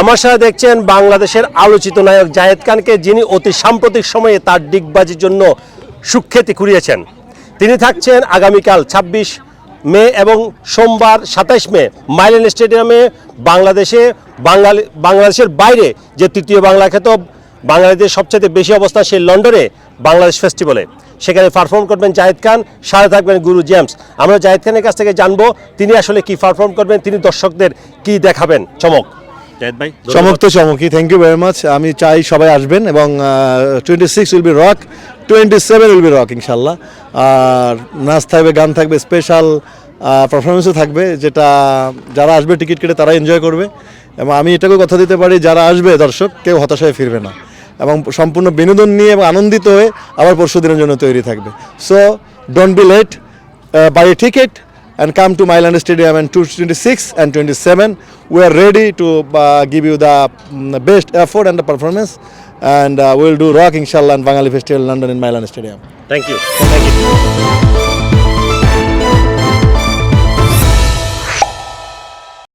আমার সাথে দেখছেন বাংলাদেশের আলোচিত নায়ক জাহেদ খানকে, যিনি অতি সাম্প্রতিক সময়ে তার ডিগবাজির জন্য সুখ্যাতি কুড়িয়েছেন তিনি থাকছেন আগামীকাল ছাব্বিশ মে এবং সোমবার সাতাইশ মে মাইলেন স্টেডিয়ামে বাংলাদেশে, বাঙালি, বাংলাদেশের বাইরে যে তৃতীয় বাংলা খ্যাত বাংলাদেশের সবচেয়ে বেশি অবস্থান সেই লন্ডনে বাংলাদেশ ফেস্টিভ্যালে। সেখানে পারফর্ম করবেন জাহেদ খান, সাথে থাকবেন গুরু জেমস। আমরা জাহেদ খানের কাছ থেকে জানব তিনি আসলে কি পারফর্ম করবেন, তিনি দর্শকদের কি দেখাবেন। চমক। জাহেদ চমক থ্যাংক ইউ ভেরি মাচ আমি চাই সবাই আসবেন এবং twenty six will be rock twenty seven will be rock ইনশাল্লাহ। আর নাচ থাকবে, গান থাকবে স্পেশাল পারফরমেন্সও থাকবে, যেটা যারা আসবে টিকিট কেটে তারা এনজয় করবে। এবং আমি এটাকেও কথা দিতে পারি, যারা আসবে দর্শক, কেউ হতাশ হয়ে ফিরবে না। এবং সম্পূর্ণ বিনোদন নিয়ে এবং আনন্দিত হয়ে আবার পরশু দিনের জন্য তৈরি থাকবে। So don't be late buy a ticket and come to Milan Stadium on 26 and 27. We are ready to uh, give you mm, the best effort and the performance and uh, we'll do rock inshallah and Bangali Festival London in Milan Stadium. Thank you. Thank you.